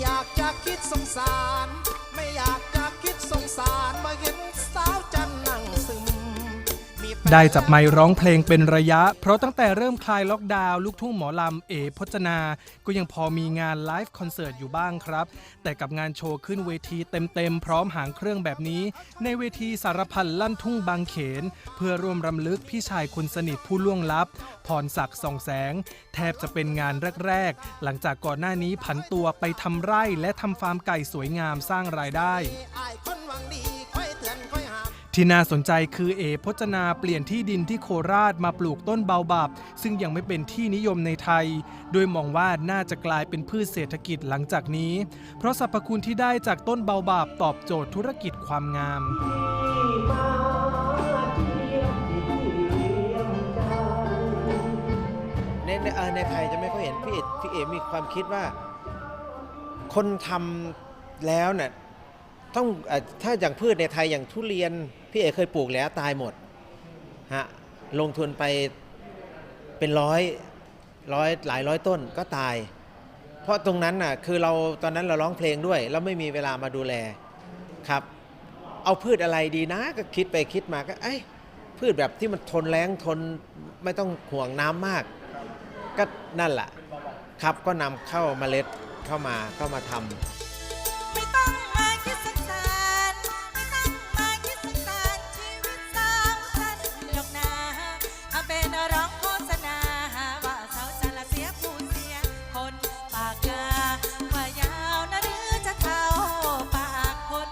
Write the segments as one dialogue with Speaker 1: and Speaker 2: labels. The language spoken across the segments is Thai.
Speaker 1: อยากจะคิดสงสาร ไม่อยากจะคิดสงสารมาเห็น
Speaker 2: ได้จับไมค์ร้องเพลงเป็นระยะ เพราะตั้งแต่เริ่มคลายล็อกดาวน์ลูกทุ่งหมอลำ เอพจนา ก็ยังพอมีงานไลฟ์คอนเสิร์ตอยู่บ้างครับ แต่กับงานโชว์ขึ้นเวทีเต็มๆ พร้อมหางเครื่องแบบนี้ ในเวทีสารพันลั่นทุ่งบางเขน เพื่อร่วมรำลึกพี่ชายคนสนิทผู้ล่วงลับ พรศักดิ์ส่องแสง แทบจะเป็นงานแรกๆ หลังจากก่อนหน้านี้ผันตัวไปทำไร่และทำฟาร์มไก่สวยงามสร้างรายได้ ที่น่าสนใจคือเอพจนาเปลี่ยนที่ดินที่โคราชมาปลูกต้นเบาบับ ซึ่งยังไม่เป็นที่นิยมในไทย โดยมองว่าน่าจะกลายเป็นพืชเศรษฐกิจหลังจากนี้ เพราะสรรพคุณที่ได้จากต้นเบาบับตอบโจทย์ธุรกิจความงาม
Speaker 3: ในในในไทยจะไม่ค่อยเห็นพี่เอพี่เอมีความคิดว่า คนทำแล้วเนี่ยต้องถ้าอย่างพืชในไทยอย่างทุเรียน พี่เอกเคยปลูกแล้วตายหมดฮะลงทุนไปเป็นร้อยร้อยหลายร้อยต้นก็ตาย เพราะตรงนั้นน่ะคือเราตอนนั้นเราร้องเพลงด้วย แล้วไม่มีเวลามาดูแลครับ เอาพืชอะไรดีนะก็คิดไปคิดมาก็เอ้พืชแบบที่มันทนแรงทนไม่ต้องห่วงน้ำมาก ก็นั่นแหละครับก็นำเข้าเมล็ดเข้ามาเข้ามาทำ
Speaker 4: เป็นร้องโฆษณาว่าสาวจะละเสียผู้เสียคนปากกาว่ายาวนะหรือจะเท่าปากคน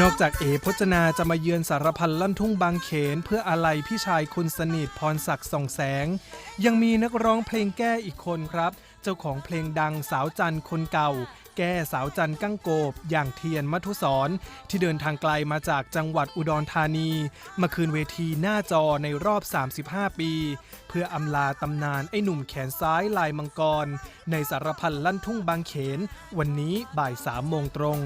Speaker 4: น
Speaker 2: อกจากเอพจนาจะมาเยือนสารพันลั่นทุ่งบางเขน เพื่ออาลัยพี่ชายคนสนิทพรศักดิ์ส่องแสง ยังมีนักร้องเพลงแก้อีกคนครับ เจ้าของเพลงดังสาวจันทร์คนเก่า แก้สาวจันกั้งโกบ อย่างเทียนมัทุสรที่เดินทางไกลมาจากจังหวัดอุดรธานี มาคืนเวทีหน้าจอในรอบ 35 ปี เพื่ออำลาตำนานไอ้หนุ่มแขนซ้ายลายมังกร ในสารพันลั่นทุ่งบางเขน วันนี้บ่ายสามโมงตรง